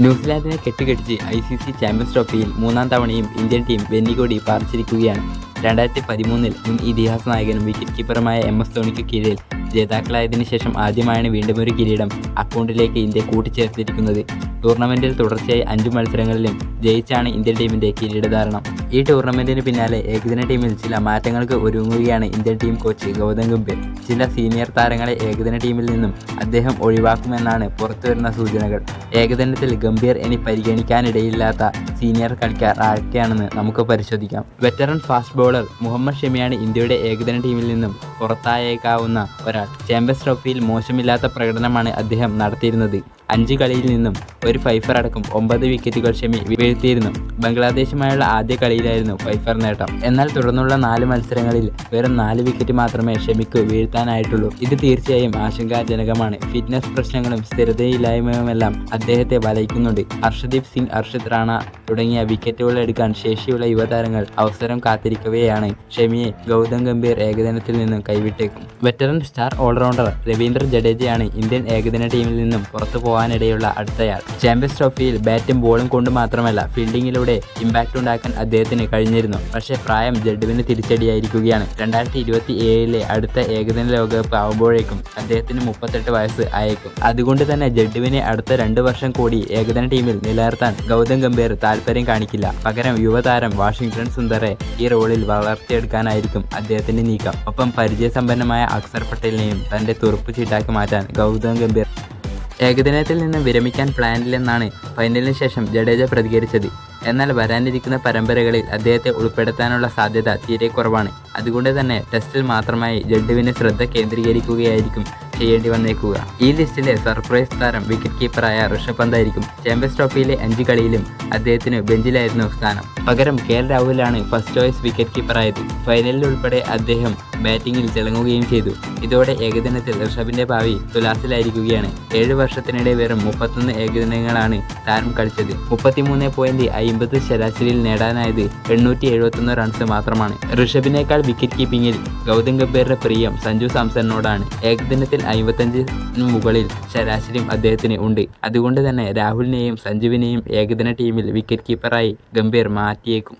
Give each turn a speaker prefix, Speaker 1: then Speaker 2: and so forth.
Speaker 1: ന്യൂസിലാൻഡിനെ കെട്ടുകെട്ടിച്ച് I C C champions ട്രോഫിയിൽ മൂന്നാം തവണയും ഇന്ത്യൻ ടീം വെന്നിക്കോടി പാർച്ചിരിക്കുകയാണ്. രണ്ടായിരത്തി പതിമൂന്നിൽ മുൻ ഇതിഹാസ നായകനും വിക്കറ്റ് കീപ്പറുമായ എം എസ് ധോണിക്ക് കീഴിൽ ജേതാക്കളായതിനു ശേഷം ആദ്യമായാണ് വീണ്ടും ഒരു കിരീടം അക്കൗണ്ടിലേക്ക് ഇന്ത്യ കൂട്ടിച്ചേർത്തിരിക്കുന്നത്. ടൂർണമെന്റിൽ തുടർച്ചയായി അഞ്ചു മത്സരങ്ങളിലും ജയിച്ചാണ് ഇന്ത്യൻ ടീമിന്റെ കിരീടധാരണം. ഈ ടൂർണമെന്റിന് പിന്നാലെ ഏകദിന ടീമിൽ ചില മാറ്റങ്ങൾക്ക് ഒരുങ്ങുകയാണ് Indian team coach Gautam Gambhir. ചില സീനിയർ താരങ്ങളെ ഏകദിന ടീമിൽ നിന്നും അദ്ദേഹം ഒഴിവാക്കുമെന്നാണ് പുറത്തുവരുന്ന സൂചനകൾ. ഏകദിനത്തിൽ ഗംഭീർ ഇനി പരിഗണിക്കാനിടയില്ലാത്ത സീനിയർ കളിക്കാർ ആരൊക്കെയാണെന്ന് നമുക്ക് പരിശോധിക്കാം. വെറ്ററൻ ഫാസ്റ്റ് ബോളർ മുഹമ്മദ് ഷമിയാണ് ഇന്ത്യയുടെ ഏകദിന ടീമിൽ നിന്നും പുറത്തായേക്കാവുന്ന ഒരാൾ. ചാമ്പ്യൻസ് ട്രോഫിയിൽ മോശമില്ലാത്ത പ്രകടനമാണ് അദ്ദേഹം നടത്തിയിരുന്നത്. അഞ്ച് കളിയിൽ നിന്നും ഒരു ഫൈഫർ അടക്കം ഒമ്പത് വിക്കറ്റുകൾ ഷമി വീഴ്ത്തിയിരുന്നു. ബംഗ്ലാദേശുമായുള്ള ആദ്യ കളിയിലായിരുന്നു ഫൈഫർ നേട്ടം. എന്നാൽ തുടർന്നുള്ള നാല് മത്സരങ്ങളിൽ വെറും നാല് വിക്കറ്റ് മാത്രമേ ഷമിക്ക് വീഴ്ത്താനായിട്ടുള്ളൂ. ഇത് തീർച്ചയായും ആശങ്കാജനകമാണ്. ഫിറ്റ്നസ് പ്രശ്നങ്ങളും സ്ഥിരതയില്ലായ്മയുമെല്ലാം അദ്ദേഹത്തെ വലയ്ക്കുന്നുണ്ട്. ഹർഷദീപ് സിംഗ് അർഷദ് റാണ തുടങ്ങിയ വിക്കറ്റുകൾ എടുക്കാൻ ശേഷിയുള്ള യുവതാരങ്ങൾ അവസരം കാത്തിരിക്കവെയാണ്. ഷമിയെ ഗൗതം ഗംഭീർ ഏകദിനത്തിൽ നിന്നും കൈവിട്ടേക്കും. വെറ്ററൻ സ്റ്റാർ ഓൾറൗണ്ടർ രവീന്ദ്ര ജഡേജയാണ് ഇന്ത്യൻ ഏകദിന ടീമിൽ നിന്നും പുറത്തു പോകാനിടയുള്ള അടുത്തയാൾ. ചാമ്പ്യൻസ് ട്രോഫിയിൽ ബാറ്റും ബോളും കൊണ്ട് മാത്രമല്ല ഫീൽഡിങ്ങിലൂടെ ഇമ്പാക്റ്റ് ഉണ്ടാക്കാൻ അദ്ദേഹത്തിന് കഴിഞ്ഞിരുന്നു. പക്ഷേ പ്രായം ജഡുവിന് തിരിച്ചടിയായിരിക്കുകയാണ്. രണ്ടായിരത്തി ഇരുപത്തി ഏഴിലെ അടുത്ത ഏകദിന ലോകകപ്പ് ആവുമ്പോഴേക്കും അദ്ദേഹത്തിന് മുപ്പത്തെട്ട് വയസ്സ് ആയേക്കും. അതുകൊണ്ട് തന്നെ ജഡുവിനെ അടുത്ത രണ്ട് വർഷം കൂടി ഏകദിന ടീമിൽ നിലനിർത്താൻ ഗൗതം ഗംഭീർ താല്പര്യം കാണിക്കില്ല. പകരം യുവതാരം വാഷിംഗ്ടൺ സുന്ദറെ ഈ റോളിൽ വളർത്തിയെടുക്കാനായിരിക്കും അദ്ദേഹത്തിന്റെ നീക്കം. ഒപ്പം പരിചയസമ്പന്നമായ അക്സർ പട്ടേലിനെയും തന്റെ തുറുപ്പ് ചീട്ടാക്കി മാറ്റാൻ ഗൗതം ഗംഭീർ ഏകദിനത്തിൽ നിന്ന് വിരമിക്കാൻ പ്ലാനില്ലെന്നാണ് ഫൈനലിന് ശേഷം ജഡേജ പ്രതികരിച്ചത്. എന്നാൽ വരാനിരിക്കുന്ന പരമ്പരകളിൽ അദ്ദേഹത്തെ ഉൾപ്പെടുത്താനുള്ള സാധ്യത തീരെ കുറവാണ്. അതുകൊണ്ട് തന്നെ ടെസ്റ്റിൽ മാത്രമായി ജഡ്ഡുവിന് ശ്രദ്ധ കേന്ദ്രീകരിക്കുകയായിരിക്കും ചെയ്യേണ്ടി വന്നേക്കുക ഈ ലിസ്റ്റിലെ സർപ്രൈസ് താരം വിക്കറ്റ് കീപ്പറായ ഋഷഭ് പന്തായിരിക്കും ചാമ്പ്യൻസ് ട്രോഫിയിലെ അഞ്ച് കളിയിലും അദ്ദേഹത്തിന് ബെഞ്ചിലായിരുന്നു സ്ഥാനം. പകരം കെ എൽ രാഹുലാണ് ഫസ്റ്റ് ചോയ്സ് വിക്കറ്റ് കീപ്പറായത് ഫൈനലിൽ ഉൾപ്പെടെ അദ്ദേഹം ബാറ്റിംഗിൽ തിളങ്ങുകയും ചെയ്തു. ഇതോടെ ഏകദിനത്തിൽ ഋഷഭിന്റെ ഭാവി തുലാസിലായിരിക്കുകയാണ്. ഏഴ് വർഷത്തിനിടെ വെറും മുപ്പത്തൊന്ന് ഏകദിനങ്ങളാണ് താരം കളിച്ചത്. മുപ്പത്തിമൂന്ന് പോയിന്റ് അയിമ്പത് ശരാശരിയിൽ നേടാനായത് എണ്ണൂറ്റി എഴുപത്തൊന്ന് റൺസ് മാത്രമാണ്. ഋഷഭിനേക്കാൾ വിക്കറ്റ് കീപ്പിംഗിൽ ഗൗതം ഗംഭീറിന്റെ പ്രിയം സഞ്ജു സാംസണിനോടാണ്. ഏകദിനത്തിൽ അമ്പത്തഞ്ചിന് മുകളിൽ ശരാശരിയും അദ്ദേഹത്തിന് ഉണ്ട്. അതുകൊണ്ട് തന്നെ രാഹുലിനെയും സഞ്ജുവിനെയും ഏകദിന ടീമിൽ വിക്കറ്റ് കീപ്പറായി ഗംഭീർ മാറ്റിയേക്കും.